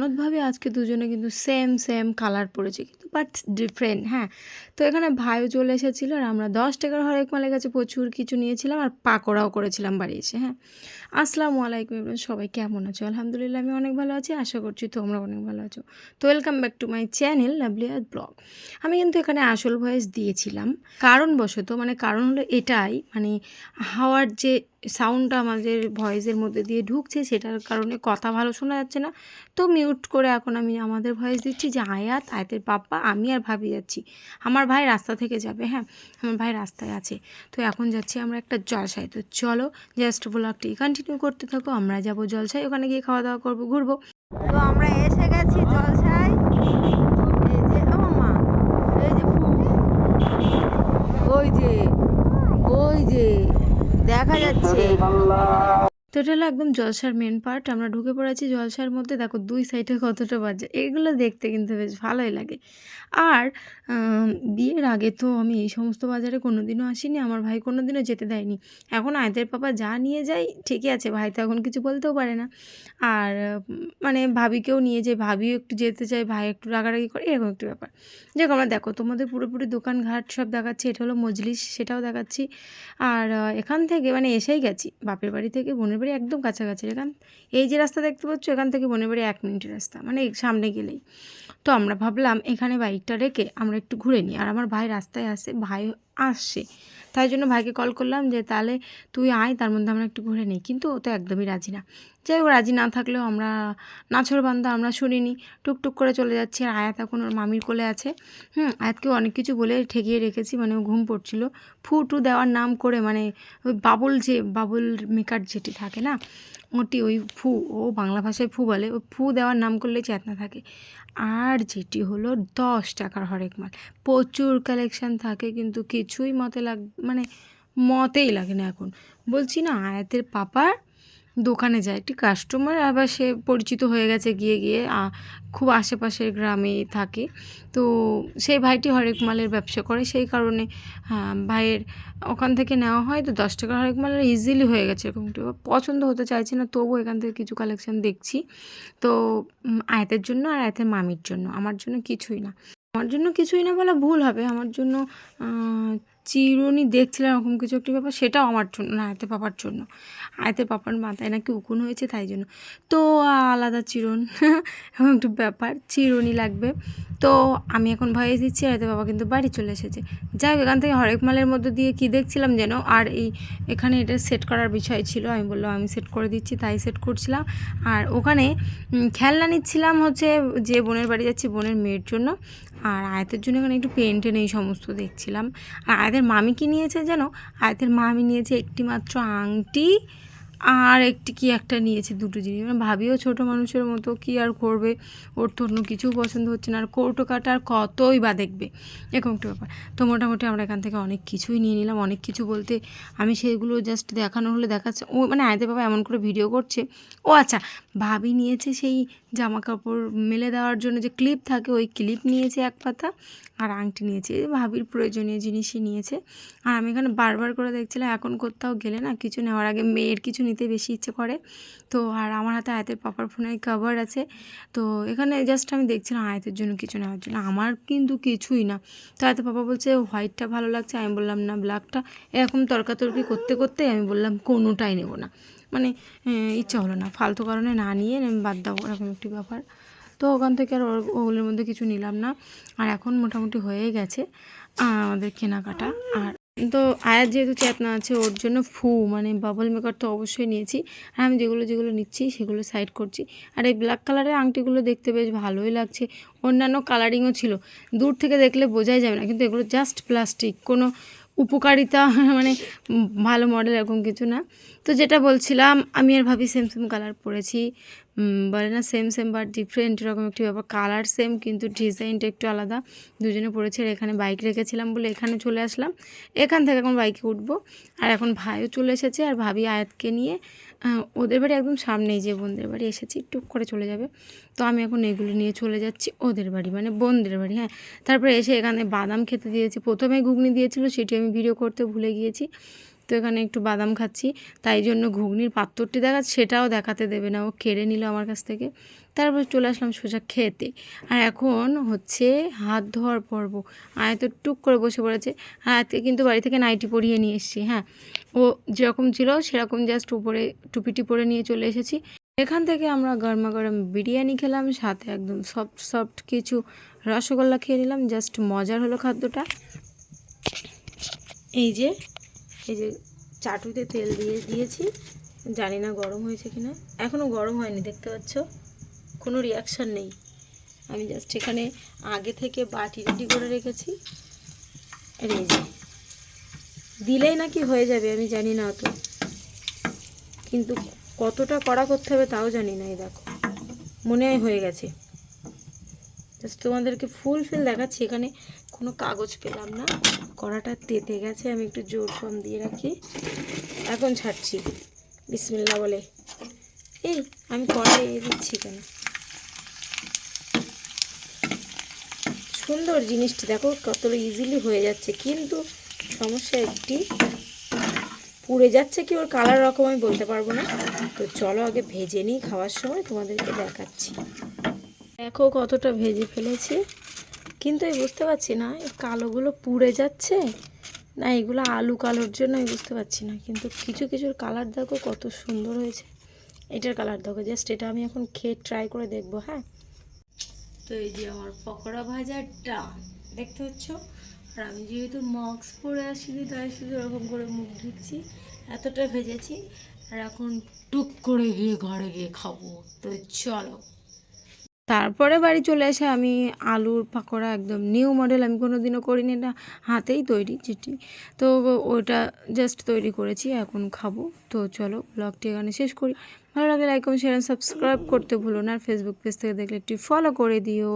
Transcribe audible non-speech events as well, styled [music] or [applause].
ননদভাবে আজকে দুজনে কিন্তু সেম সেম কালার পড়েছে কিন্তু বাট ডিফারেন্ট হ্যাঁ। তো এখানে ভাইও চলে এসেছিল আর আমরা দশ টাকার হরেক মালের কাছে প্রচুর কিছু নিয়েছিলাম আর পাকোড়াও করেছিলাম বাড়ি এসে হ্যাঁ। আসসালামু আলাইকুম সবাই কেমন আছো? আলহামদুলিল্লাহ, আমি অনেক ভালো আছি, আশা করছি তোমরা অনেক ভালো আছো। তো welcome back to my channel লাভলিয়ার blog আমি কিন্তু এখানে আসল ভয়েস দিয়েছিলাম, কারণবশত মানে কারণ হলো এটাই মানে হাওয়ার যে সাউন্ডটা আমাদের ভয়েসের মধ্যে দিয়ে ঢুকছে, সেটার কারণে কথা ভালো শোনা যাচ্ছে না। তো মিউট করে এখন আমি আমাদের ভয়েস দিচ্ছি যে আয়াত, আয়াতের পাপ্পা, আমি আর ভাবি যাচ্ছি। আমার ভাই রাস্তা থেকে যাবে হ্যাঁ? আমার ভাই রাস্তায় আছে। তো এখন যাচ্ছি আমরা একটা জলসায়। তো চলো জাস্ট ব্লগটি কন্টিনিউ করতে থাকো, আমরা যাব জলসায়। ওখানে গিয়ে খাওয়া দাওয়া করব, ঘুরবো। তো আমরা এসে গেছি জলসায়। যে ওই যে দেখা যাচ্ছে। তো এটা হলো একদম জলসার মেন পার্ট আমরা ঢুকে পড়েছি জলসার মধ্যে। দেখো দুই সাইডে কতটা বাজে, এগুলো দেখতে কিন্তু বেশ ভালোই লাগে। আর বিয়ের আগে তো আমি এই সমস্ত বাজারে কোনো দিনও আসিনি, আমার ভাই কোনো দিনও যেতে দেয়নি। এখন আয়তের পাপা যা নিয়ে যায় ঠিকই আছে, ভাই তো এখন কিছু বলতেও পারে না। আর মানে ভাবিকেও নিয়ে যায়, ভাবিও একটু যেতে চায়, ভাই একটু রাগারাগি করে, এরকম একটু ব্যাপার। দেখো আমরা দেখো তোমাদের পুরোপুরি দোকানঘাট সব দেখাচ্ছি, এটা হলো মজলিস, সেটাও দেখাচ্ছি। আর এখান থেকে মানে এসেই গেছি, বাপের বাড়ি থেকে, বোনের বাড়ি একদম কাছাকাছি। এখান, এই যে রাস্তা দেখতে পাচ্ছ, এখান থেকে বোনের বাড়ি এক মিনিটের রাস্তা মানে সামনে গেলেই। তো আমরা ভাবলাম, এখানে বাইকটা রেখে আমরা একটু ঘুরে নিই। আর আমার ভাই রাস্তায় আসে, ভাই আসছে তাই জন্য ভাইকে কল করলাম যে, তাহলে তুই আয়, তার মধ্যে আমরা একটু ঘুরে নিই। কিন্তু ও তো একদমই রাজি না। যাই হোক, রাজি না থাকলেও আমরা নাছর বান্ধা আমরা শুনিনি। টুকটুক করে চলে যাচ্ছি আর আয়াত এখন ওর মামির কোলে আছে। হুম আয়াতকে অনেক কিছু বলে ঠেকিয়ে রেখেছি মানে ও ঘুম পড়ছিল। ফুটু দেওয়ার নাম করে মানে ওই বাবুল যে, বাবুল মেকার যেটি থাকে না, ওটি ওই ফু, ও বাংলা ভাষায় ফু বলে, ওই ফু দেওয়ার নাম করলে চেতনা থাকে। আর যেটি হলো দশ টাকার হরেক মাল। প্রচুর কালেকশান থাকে, কিন্তু কিছুই মতে লাগ মানে মতেই লাগে না এখন। বলছি না, আয়াতের পাপার দোকানে যায়। একটি কাস্টমার আবার সে পরিচিত হয়ে গেছে, গিয়ে গিয়ে খুব আশেপাশের গ্রামে থাকে। তো সেই ভাইটি হরেক মালের ব্যবসা করে, সেই কারণে ভাইয়ের ওখান থেকে নেওয়া হয়। তো দশ টাকা হরেক মালের ইজিলি হয়ে গেছে এরকম একটু পছন্দ হতে চাইছে না, তবুও এখান থেকে কিছু কালেকশন দেখছি। তো আয়তের জন্য আর আয়তের মামির জন্য। আমার জন্য কিছুই না। আমার জন্য কিছুই না বলা ভুল হবে। আমার জন্য চিরুনি দেখছিলাম এরকম কিছু একটি ব্যাপার, সেটাও আমার জন্য, না, আয়তের পাপার জন্য। আয়তের পাপার মাথায় নাকি উকুন হয়েছে, তাই জন্য। তো আলাদা চিরুন, [laughs] এরকম একটু ব্যাপার, চিরুনি লাগবে। তো আমি এখন ভয়ে দিচ্ছি, আয়তের বাবা কিন্তু বাড়ি চলে এসেছে। যাই হোক, এখান থেকে হরেক মালের মধ্যে দিয়ে কি দেখছিলাম যেন, আর এই, এখানে এটা সেট করার বিষয় ছিল, আমি বললাম আমি সেট করে দিচ্ছি, তাই সেট করছিলাম। আর ওখানে খেলনা নিচ্ছিলাম হচ্ছে যে বোনের বাড়ি যাচ্ছি, বোনের মেয়ের জন্য। আর আয়তের জন্য এখানে একটু পেন টেন এই সমস্ত দেখছিলাম। আর আয়তের মামি কি নিয়েছে যেন আয়তের মামি নিয়েছে একটি মাত্র আংটি। আর একটি কি একটা নিয়েছে দুটো জিনিস। মানে ভাবিও ছোটো মানুষের মতো কি আর করবে? ওর তো অন্য কিছু পছন্দ হচ্ছে না। আর কৌটো কাটা আর কতই বা দেখবে? এরকম একটা ব্যাপার। তো মোটামুটি আমরা এখান থেকে অনেক কিছুই নিয়ে নিলাম। অনেক কিছু বলতে আমি সেগুলো জাস্ট দেখানো হলে দেখাচ্ছে। ও মানে আয়তে বাবা এমন করে ভিডিও করছে। ও আচ্ছা ভাবি নিয়েছে সেই জামা কাপড় মেলে দেওয়ার জন্য যে ক্লিপ থাকে, ওই ক্লিপ নিয়েছে এক পাতা। আর আংটি নিয়েছে। ভাবির প্রয়োজনীয় জিনিসই নিয়েছে। আর আমি এখানে বারবার করে দেখছিলাম, এখন কোথাও গেলে না কিছু নেওয়ার আগে মেয়ের কিছু নিতে বেশি ইচ্ছে করে। তো আর আমার হাতে আয়তের পাপার ফোনের কভার আছে। তো এখানে জাস্ট আমি দেখছিলাম আয়তের জন্য কিছু নেওয়ার জন্য। আমার কিন্তু কিছুই না। তো আয়তের পাপা বলছে হোয়াইটটা ভালো লাগছে? আমি বললাম, না ব্ল্যাকটা এরকম তর্কাতর্কি করতে করতে আমি বললাম, কোনোটাই নেব না। মানে ইচ্ছা হলো না। ফালতু কারণে না নিয়ে আমি বাদ দাও, এরকম একটি ব্যাপার। তো ওখান থেকে আর ওগুলোর মধ্যে কিছু নিলাম না। আর এখন মোটামুটি হয়ে গেছে আমাদের কেনাকাটা। আর তো আয়ার যেহেতু চেতনা আছে, ওর জন্য ফু মানে বাবল মেকার তো অবশ্যই নিয়েছি। আর আমি যেগুলো যেগুলো নিচ্ছি, সেগুলো সাইড করছি। আর এই ব্ল্যাক কালারের আংটিগুলো দেখতে বেশ ভালোই লাগছে। অন্যান্য কালারিংও ছিল। দূর থেকে দেখলে বোঝাই যাবে না, কিন্তু এগুলো জাস্ট প্লাস্টিক কোনো উপকারিতা [laughs] মানে ভালো মডেল এরকম কিছু না। তো যেটা বলছিলাম, আমি আর ভাবি সেম সেম কালার পরেছি। বলে না সেম সেম বাট ডিফারেন্ট এরকম একটি ব্যাপার। কালার সেম কিন্তু ডিজাইনটা একটু আলাদা। দুজনে পড়েছে এখানে বাইক রেখেছিলাম বলে এখানে চলে আসলাম। এখান থেকে এখন বাইকে উঠবো। আর এখন ভাইও চলে এসেছে আর ভাবি আয়াতকে নিয়ে ওদের বাড়ি একদম সামনেই যে বোনদের বাড়ি, এসেছি টুক করে চলে যাবে। তো আমি এখন এগুলো নিয়ে চলে যাচ্ছি ওদের বাড়ি মানে বোনদের বাড়ি হ্যাঁ। তারপরে এসে এখানে বাদাম খেতে দিয়েছি। প্রথমে ঘুগনি দিয়েছিল, সেটি আমি ভিডিও করতে ভুলে গিয়েছি। তো এখানে একটু বাদাম খাচ্ছি। তাই জন্য ঘুগনির পাত্রটি দেখা, সেটাও দেখাতে দেবে না। ও কেড়ে নিল আমার কাছ থেকে। তারপর চলে আসলাম সোজা খেতে। আর এখন হচ্ছে হাত ধোয়ার পর্ব। আয় তো টুক করে বসে পড়েছে। আর আজকে কিন্তু বাড়ি থেকে নাইটি পরিয়ে নিয়ে এসেছি হ্যাঁ। ও যেরকম ছিল, সেরকম জাস্ট উপরে টুপিটি পরে নিয়ে চলে এসেছি। এখান থেকে আমরা গরমা গরম বিরিয়ানি খেলাম, সাথে একদম সফট সফট কিছু রসগোল্লা খেয়ে নিলাম। জাস্ট মজার হলো খাদ্যটা। এই যে এই যে চাটুতে তেল দিয়ে দিয়েছি। জানি না গরম হয়েছে কিনা। এখনও গরম হয়নি, দেখতে পাচ্ছ? কোনো রিয়াকশান নেই। আমি জাস্ট এখানে আগে থেকে বাটি রেডি করে রেখেছি। এই দিলেই নাকি হয়ে যাবে, আমি জানি না অত। কিন্তু কতটা কড়া করতে হবে তাও জানি না, এই দেখো। মনে হয় হয়ে গেছে। জাস্ট তোমাদেরকে ফুল ফিল দেখাচ্ছি, এখানে কোনো কাগজ পেলাম না। কড়াটা তেতে গেছে, আমি একটু জোর কম দিয়ে রাখি। এখন ছাড়ছি। বিসমিল্লা বলে। এই, আমি কড়াই এ দিচ্ছি কেন? সুন্দর জিনিসটি, দেখো, কতটা ইজিলি হয়ে যাচ্ছে। কিন্তু সমস্যা একটি, পুড়ে যাচ্ছে কি ওর কালার রকম আমি বলতে পারব না। তো চলো আগে ভেজে নিই খাওয়ার সময়, তোমাদেরকে দেখাচ্ছি। দেখো কতটা ভেজে ফেলেছি। কিন্তু এই বুঝতে পারছি না, এই কালোগুলো পুড়ে যাচ্ছে। না, এগুলো আলু কালোর জন্য আমি বুঝতে পারছি না, কিন্তু কিছু কিছুর কালার দেখো কত সুন্দর হয়েছে। এটার কালার দেখো, জাস্ট এটা আমি এখন খেয়ে ট্রাই করে দেখব হ্যাঁ। তো এই যে আমার পকোড়া ভাজারটা দেখতে পাচ্ছ? আর আমি যেহেতু মাস্ক পরে আসিনি, তাই শুধু এরকম করে মুখ ঢুকছি এতটা ভেজেছি। আর এখন টুক করে গিয়ে ঘরে গিয়ে খাব। তো চলো। তারপরে বাড়ি চলে এসে আমি আলুর পাকোড়া একদম নিউ মডেল আমি কোনো দিনও করিনি, এটা হাতেই তৈরি যেটি তো ওটা জাস্ট তৈরি করেছি, এখন খাব। তো চলো ব্লগটি এখানে শেষ করি। ভালো লাগে লাইক কমেন্ট শেয়ার সাবস্ক্রাইব করতে ভুলো না। আর ফেসবুক পেজ থেকে দেখলে একটি ফলো করে দিও।